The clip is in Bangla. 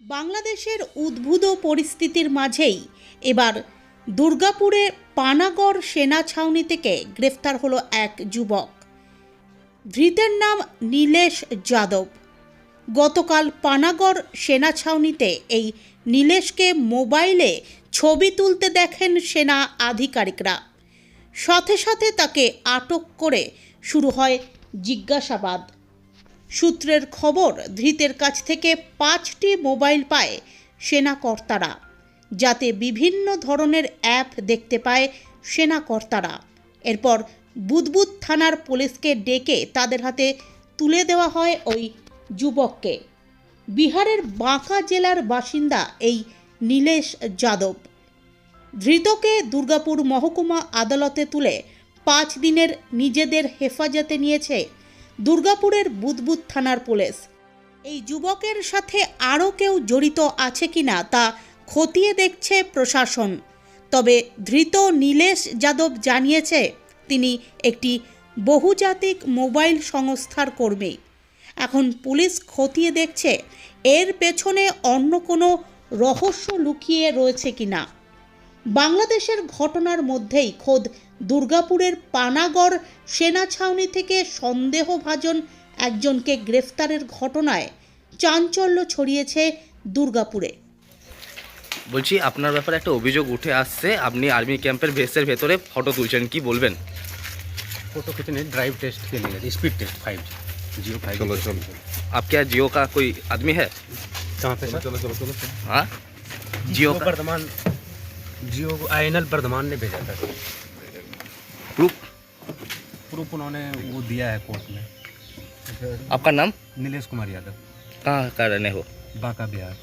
বাংলাদেশের উদ্ভূত পরিস্থিতির মাঝেই এবার দুর্গাপুরে পানাগড় সেনা ছাউনি থেকে গ্রেফতার হলো এক যুবক। ধৃতের নাম নীলেশ যাদব। গতকাল পানাগড় সেনা ছাউনিতে এই নীলেশকে মোবাইলে ছবি তুলতে দেখেন সেনা আধিকারিকরা। সাথে সাথে তাকে আটক করে শুরু হয় জিজ্ঞাসাবাদ। সূত্রের খবর, ধৃতের কাছ থেকে পাঁচটি মোবাইল পায় সেনা কর্তারা যাতে বিভিন্ন ধরনের অ্যাপ দেখতে পায় সেনা কর্তারা এরপর বুদবুদ থানার পুলিশকে ডেকে তাদের হাতে তুলে দেওয়া হয় ওই যুবককে। বিহারের বাঁকা জেলার বাসিন্দা এই নীলেশ যাদব। ধৃতকে দুর্গাপুর মহকুমা আদালতে তুলে পাঁচ দিনের নিজেদের হেফাজতে নিয়েছে দুর্গাপুরের বুদবুদ থানার পুলিশ। এই যুবকের সাথে আরও কেউ জড়িত আছে কিনা তা খতিয়ে দেখছে প্রশাসন। তবে ধৃত নীলেশ যাদব জানিয়েছে, তিনি একটি বহুজাতিক মোবাইল সংস্থার কর্মী। এখন পুলিশ খতিয়ে দেখছে, এর পেছনে অন্য কোনো রহস্য লুকিয়ে রয়েছে কিনা। বাংলাদেশের ঘটনার মধ্যেই খোদ দুর্গাপুরের পানাগড় সেনা ছাউনি থেকে সন্দেহভাজন একজনকে গ্রেফতারের ঘটনায় চাঞ্চল্য ছড়িয়েছে দুর্গাপুরে বলছি আপনার ব্যাপারে একটা অভিযোগ উঠে আসছে আপনি আর্মি ক্যাম্পের ভেসের ভেতরে ফটো তুলছেন কি বলবেন फोटो खींचने ड्राइव टेस्ट के लिए speed test five G Jio five चलो, चलो। आप क्या जियो का कोई आदमी है कहाँ पे सर? चलो चलो चलो हाँ जियो जियो का वर्धमान जियो को आई एन एल वर्धमान ने भेजा था। प्रूफ प्रूफ उन्होंने वो दिया है कोर्ट में। आपका नाम? नीलेश कुमार यादव। कहाँ का रहने हो? बाका बिहार।